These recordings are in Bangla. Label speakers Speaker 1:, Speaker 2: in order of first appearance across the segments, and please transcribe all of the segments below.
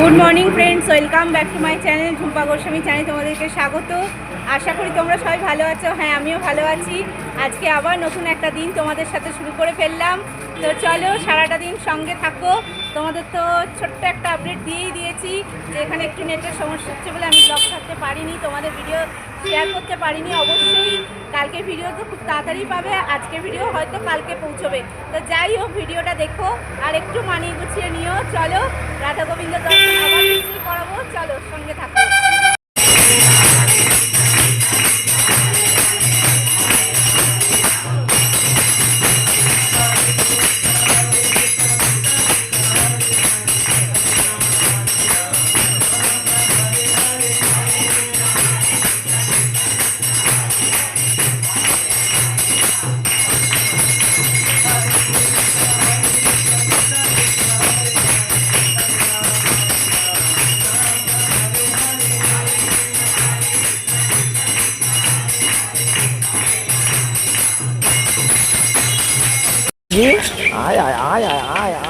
Speaker 1: Good morning friends welcome back to my channel Jhumpa Goswami channel তোমাদেরকে স্বাগত। আশা করি তোমরা সবাই ভালো আছো। হ্যাঁ আমিও ভালো আছি। আজকে আবার নতুন একটা দিন তোমাদের সাথে শুরু করে ফেললাম। তো চলো সারাটা দিন সঙ্গে থাকো। তোমাদের তো ছোট্ট একটা আপডেট দিয়েই দিয়েছি যে এখানে একটু নেটের সমস্যা হচ্ছে বলে আমি ব্লগ থাকতে পারিনি, তোমাদের ভিডিও শেয়ার করতে পারিনি। অবশ্যই কালকে ভিডিও তো খুব তাড়াতাড়ি পাবে আজকে ভিডিও হয়তো কালকে পৌঁছবে। তো যাই হোক, ভিডিওটা দেখো আর একটু মানিয়ে গুছিয়ে নিও। চলো রাধা গোবিন্দ দর্শন আবার করাবো চলো সঙ্গে থাকো।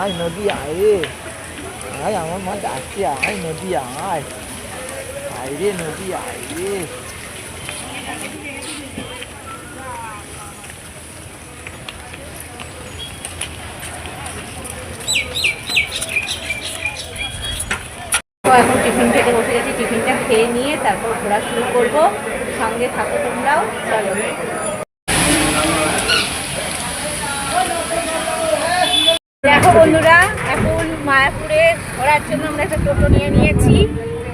Speaker 2: আয় আয় নদী আয় রে আয় আমার মা ডাকছে আয় নদী আয় আয় রে নদী আয় রে
Speaker 1: তো এখন টিফিন খেতে বসে গেছি টিফিনটা খেয়ে নিয়ে তারপর ঘোরা শুরু করব সঙ্গে থাকো তোমরাও চলো দেখো বন্ধুরা এখন মায়াপুরে ঘোরার জন্য আমরা একটা টোটো নিয়ে নিয়েছি।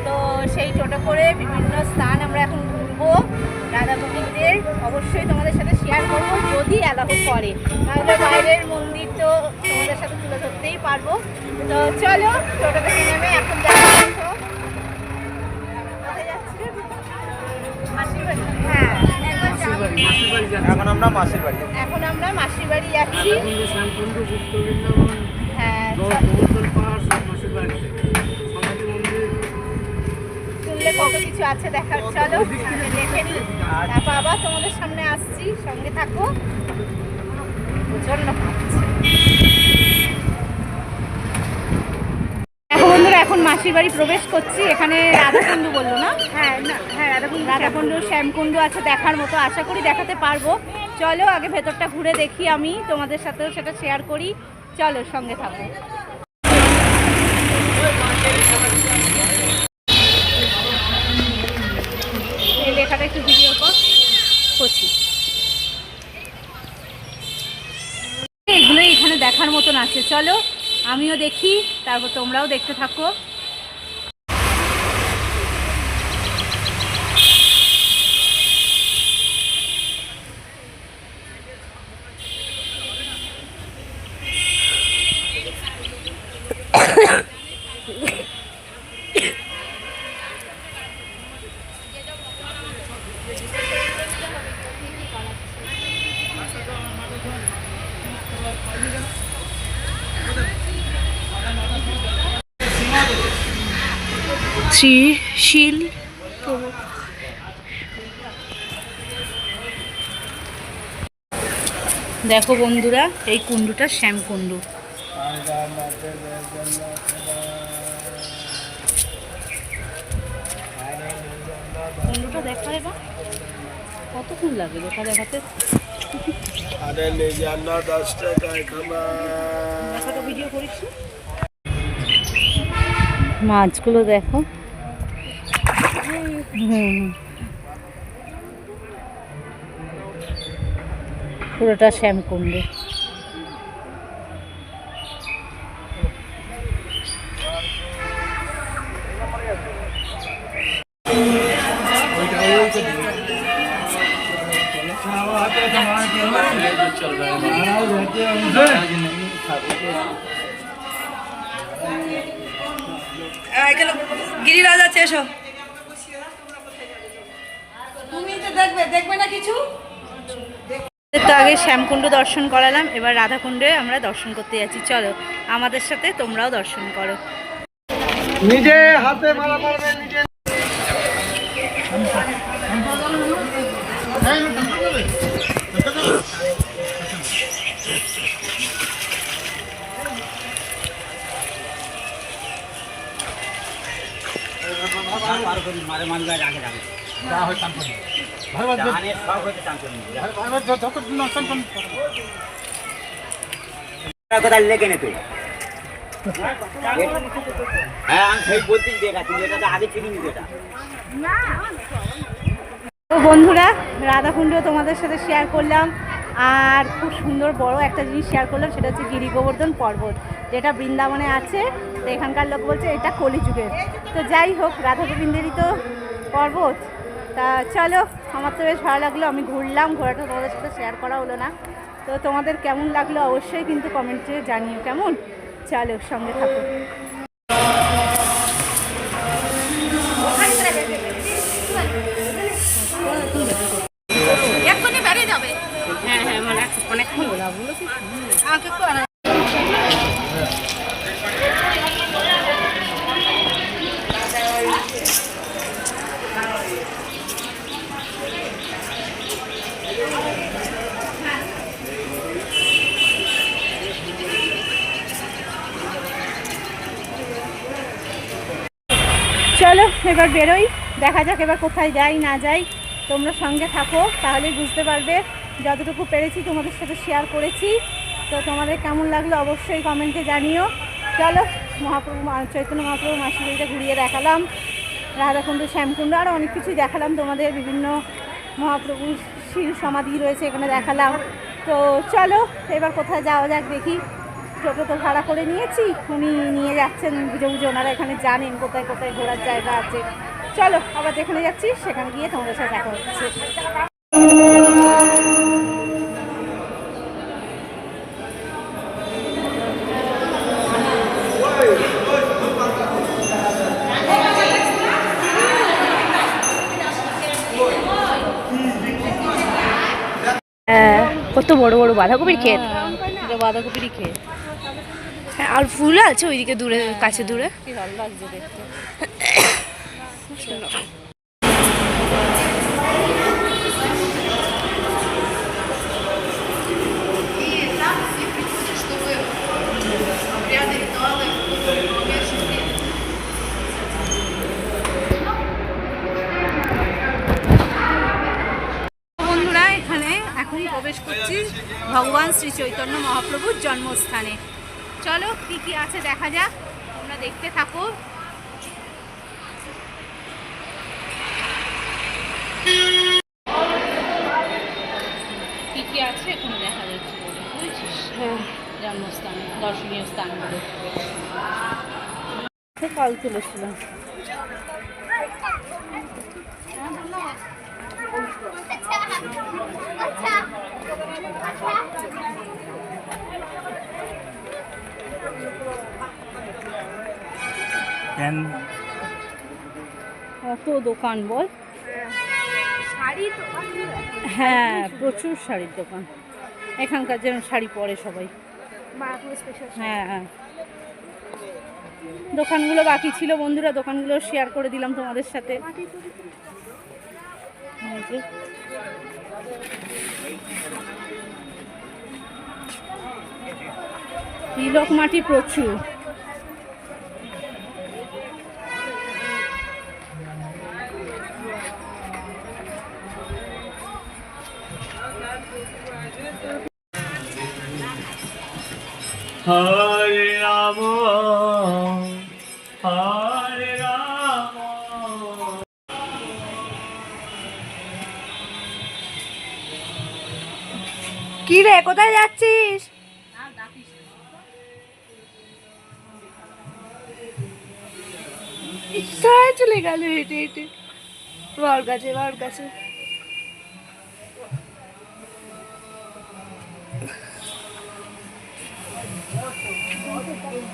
Speaker 1: তো সেই টোটো করে বিভিন্ন স্থান আমরা এখন ঘুরবো। রাধা গোবিন্দের অবশ্যই তোমাদের সাথে শেয়ার করব যদি অ্যালাউ করে। তাহলে বাইরের মন্দির তো তোমাদের সাথে তুলে ধরতেই পারব। তো চলো টোটো থেকে নেমে এখন। হ্যাঁ
Speaker 2: এখন আমরা মাসির বাড়ি।
Speaker 1: এখন আমরা মাসির বাড়ি যাচ্ছি। কত কিছু আছে দেখার চলো দেখে নিই। তারপর আবার তোমাদের সামনে আসছি সঙ্গে থাকো। প্রচণ্ড। এখন মাসির বাড়ি প্রবেশ করছি। এখানে রাধাকুণ্ডু বলল না? হ্যাঁ হ্যাঁ রাধাকুণ্ডু রাধাকুণ্ডু শ্যামকুণ্ডু। আছে দেখার মতো। আশা করি দেখাতে পারব। চলো আগে ভেতরটা ঘুরে দেখি আমি। তোমাদের সাথেও সেটা শেয়ার করি। চলো সঙ্গে থাকো। এই লেখাটা একটু ভিডিও কর। করছি। এখানে দেখার মতন আছে। চলো, আমিও দেখি, তারপর তোমরাও দেখতে থাকো। দেখো বন্ধুরা এই কুণ্ডুটা শ্যাম কুণ্ডু। কুণ্ডুটা দেখা এবার। কতক্ষণ লাগে দেখা দেখাতে?
Speaker 3: আরে লে দশ টাকায় খামা
Speaker 1: দেখাটা ভিডিও করিস মাছগুলো দেখো। হুম। পুরোটা শ্যামকুণ্ড
Speaker 4: গিরিরাজ আছে এসো। তুমি তো দেখবে দেখবে না কিছু?
Speaker 1: তো আগে শ্যামকুণ্ড দর্শন করালাম, এবার রাধাকুণ্ডে আমরা দর্শন করতে যাচ্ছি। চলো, আমাদের সাথে তোমরাও দর্শন করো।
Speaker 3: নিজে হাতে মারা মারবে নিজে।
Speaker 5: কোথায় লেগে নে তুই? হ্যাঁ আমি সেই বলছি দেখা তুই এটা আগে চিনি এটা।
Speaker 1: বন্ধুরা রাধাকুণ্ড তোমাদের সাথে শেয়ার করলাম আর খুব সুন্দর বড় একটা জিনিস শেয়ার করলাম সেটা হচ্ছে গিরি গোবর্ধন পর্বত যেটা বৃন্দাবনে আছে। তো এখানকার লোক বলছে এটা কলিযুগের। তো যাই হোক রাধা গোবিন্দেরই তো পর্বত। তা চলো আমার তো বেশ ভালো লাগল। আমি ঘুরলাম ঘোরাটা তোমাদের সাথে শেয়ার করা হলো না। তো তোমাদের কেমন লাগল অবশ্যই কিন্তু কমেন্টে জানিও কেমন? চলো সঙ্গে থাকো। এক্ষুনি বেরিয়ে যাবে। হ্যাঁ হ্যাঁ মানে অনেকক্ষণ আমাকে একটু আনা- চলো এবার বেরোই, দেখা যাক এবার কোথায় যাই, না যাই। তোমরা সঙ্গে থাকো, তাহলেই বুঝতে পারবে। যতটুকু পেরেছি তোমাদের সাথে শেয়ার করেছি। তো তোমাদের কেমন লাগল অবশ্যই কমেন্টে জানিও। চলো, মহাপ্রভু চৈতন্য মহাপ্রভু মাসিবাড়িটা ঘুরিয়ে দেখালাম। রাধাকুণ্ড, শ্যামকুণ্ড আরও অনেক কিছু দেখালাম তোমাদের। বিভিন্ন মহাপ্রভু শিল সমাধি রয়েছে, এখানে দেখালাম। তো চলো, এবার কোথায় যাওয়া যাক দেখি। টোটো তো ভাড়া করে নিয়েছি উনি নিয়ে যাচ্ছেন বুঝে বুঝে ওনারা এখানে জানেন কোথায় কোথায় ঘোরার জায়গা আছে। চলো আবার যেখানে যাচ্ছি সেখানে গিয়ে তোমাদের সাথে দেখা হচ্ছে।
Speaker 6: হ্যাঁ কত বড় বড় বাঁধাকপির ক্ষেত।
Speaker 1: এটা বাঁধাকপিরই খেয়ে
Speaker 6: হ্যাঁ, আর ফুল আছে ওইদিকে দূরে কাছে দূরে।
Speaker 1: প্রবেশ ভগবান শ্রী চৈতন্য মহাপ্রভুর জন্মস্থানে। চলো কি কি আছে দেখা যাক। তোমরা দেখতে থাকো। কি কি আছে এখানে দেখা যাচ্ছে বুঝেছিস? জন্মস্থান দর্শনীয় স্থানগুলো। কাল তুলেছিলাম। কত দোকান বল। হ্যাঁ প্রচুর শাড়ির দোকান। এখানকার যেন শাড়ি পরে সবাই। হ্যাঁ হ্যাঁ। দোকানগুলো বাকি ছিল বন্ধুরা দোকানগুলো শেয়ার করে দিলাম তোমাদের সাথে। এই তিলক মাটি প্রচুর।
Speaker 2: হরে রাম হরে রাম।
Speaker 6: কি রে, কোথায় যাচ্ছিস? চলে গেল? হেঁটে হেঁটে। বাবার কাছে বাবার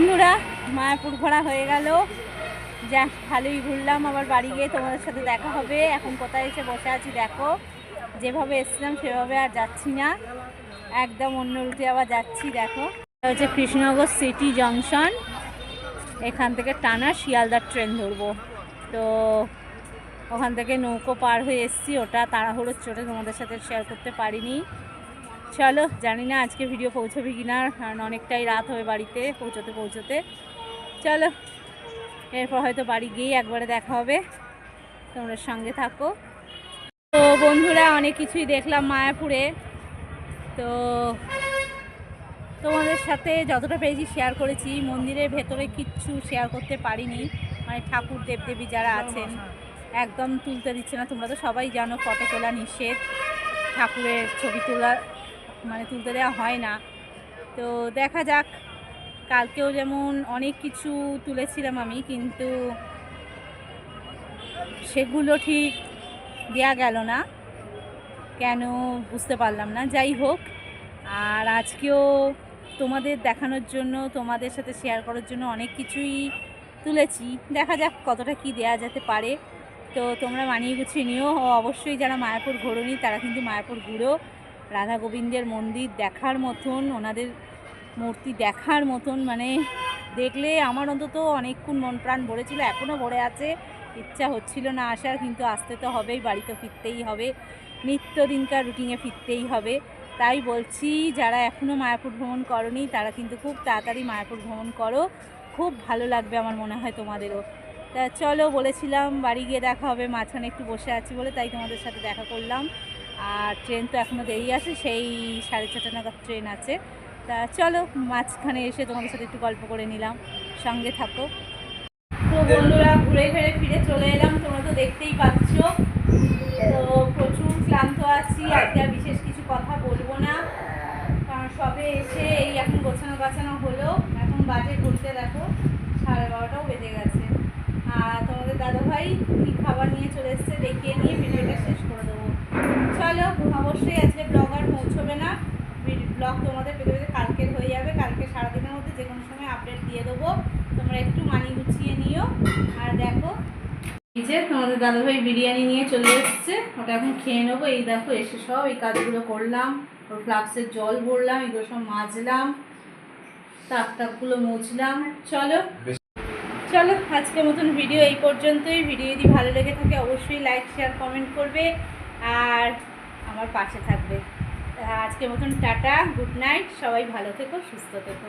Speaker 1: বন্ধুরা, মায়াপুর ঘোরা হয়ে গেল। যা, ভালোই ঘুরলাম, আবার বাড়ি গিয়ে তোমাদের সাথে দেখা হবে। এখন কোথায় এসে বসে আছি দেখো। যেভাবে এসছিলাম সেভাবে আর যাচ্ছি না। একদম অন্য রুটে আবার যাচ্ছি, দেখো। হচ্ছে কৃষ্ণনগর সিটি জংশন। এখান থেকে টানা শিয়ালদার ট্রেন ধরবো। তো ওখান থেকে নৌকো পার হয়ে এসছি, ওটা তাড়াহুড়োর চোটে তোমাদের সাথে শেয়ার করতে পারিনি। চলো, জানি না আজকে ভিডিও পৌঁছবে কি না কারণ অনেকটাই রাত হবে বাড়িতে, পৌঁছতে পৌঁছতে। চলো, এরপর হয়তো বাড়ি গিয়েই একবারে দেখা হবে। তোমরা সঙ্গে থাকো। তো বন্ধুরা, অনেক কিছুই দেখলাম মায়াপুরে। তো তোমাদের সাথে যতটা পেরেছি শেয়ার করেছি। মন্দিরের ভেতরে কিচ্ছু শেয়ার করতে পারিনি। মানে ঠাকুর, দেবদেবী যারা আছেন, একদম তুলতে দিচ্ছে না। তোমরা তো সবাই জানো, ফটো তোলা নিষেধ। ঠাকুরের ছবি তোলা মানে তুলতে দেওয়া হয় না। তো দেখা যাক, কালকেও যেমন অনেক কিছু তুলেছিলাম আমি, কিন্তু সেগুলো ঠিক দেয়া গেল না। কেন বুঝতে পারলাম না। যাই হোক, আর আজকেও তোমাদের দেখানোর জন্য, তোমাদের সাথে শেয়ার করার জন্য অনেক কিছুই তুলেছি। দেখা যাক কতটা কি দেয়া যেতে পারে। তো তোমরা মানিয়ে গুছিয়ে নিও। অবশ্যই যারা মায়াপুর ঘোরনি, তারা কিন্তু মায়াপুর ঘুরেও রাধা গোবিন্দের মন্দির দেখার মতন, ওনাদের মূর্তি দেখার মতন মানে দেখলে আমার অন্তত অনেকক্ষণ মন প্রাণ ভরেছিল এখনও ভরে আছে, ইচ্ছা হচ্ছিল না আসার, কিন্তু আসতে তো হবেই, বাড়িতে ফিরতেই হবে, নিত্যদিনকার রুটিনে ফিরতেই হবে, তাই বলছি যারা এখনও মায়াপুর ভ্রমণ করনি, তারা কিন্তু খুব তাড়াতাড়ি মায়াপুর ভ্রমণ করো, খুব ভালো লাগবে আমার মনে হয় তোমাদেরও। তা চলো বলেছিলাম বাড়ি গিয়ে দেখা হবে, মাঝখানে একটু বসে আছি বলে, তাই তোমাদের সাথে দেখা করলাম। আর ট্রেন তো এখনও দেরি আছে, সেই সাড়ে ছটা নাগাদ ট্রেন আছে। তা চলো, মাঝখানে এসে তোমাদের সাথে একটু গল্প করে নিলাম, সঙ্গে থাকো। তো বন্ধুরা, ঘুরে ফিরে ফিরে চলে এলাম, তোমরা তো দেখতেই পাচ্ছ। তো প্রচুর ক্লান্ত আছি, আজকে বিশেষ কিছু কথা বলব না। কারণ সবে এসে এই এখন গোছানো গাছানো হলো এখন বাজে ঘুরতে দেখো সাড়ে বারোটাও বেজে গেছে আর তোমাদের দাদাভাই কী খাবার নিয়ে চলে এসছে দেখিয়ে নিয়ে ভিডিওটা শেষ করে দেবো চলো অবশ্যই আজকে ব্লগ আর পৌঁছবে না ব্লগ তোমাদের পেতে পেতে কালকের হয়ে যাবে কালকে সারাদিনের মধ্যে যে কোনো সময় আপডেট দিয়ে দেবো তোমরা একটু মানি গুছিয়ে নিও আর দেখো, এই যে তোমাদের দাদাভাই বিরিয়ানি নিয়ে চলে এসছে। ওটা এখন খেয়ে নেব। এই দেখো, এসে সব এই কাজগুলো করলাম। ওর ফ্লাক্সের জল ভরলাম, এগুলো সব মাজলাম তাক টাকগুলো মুছলাম। চলো চলো, আজকের মতন ভিডিও এই পর্যন্তই। ভিডিও যদি ভালো লেগে থাকে, অবশ্যই লাইক শেয়ার কমেন্ট করবে। আর আমার পাশে থাকবে। আজকের মতন টাটা গুড নাইট সবাই ভালো থেকো, সুস্থ থেকো।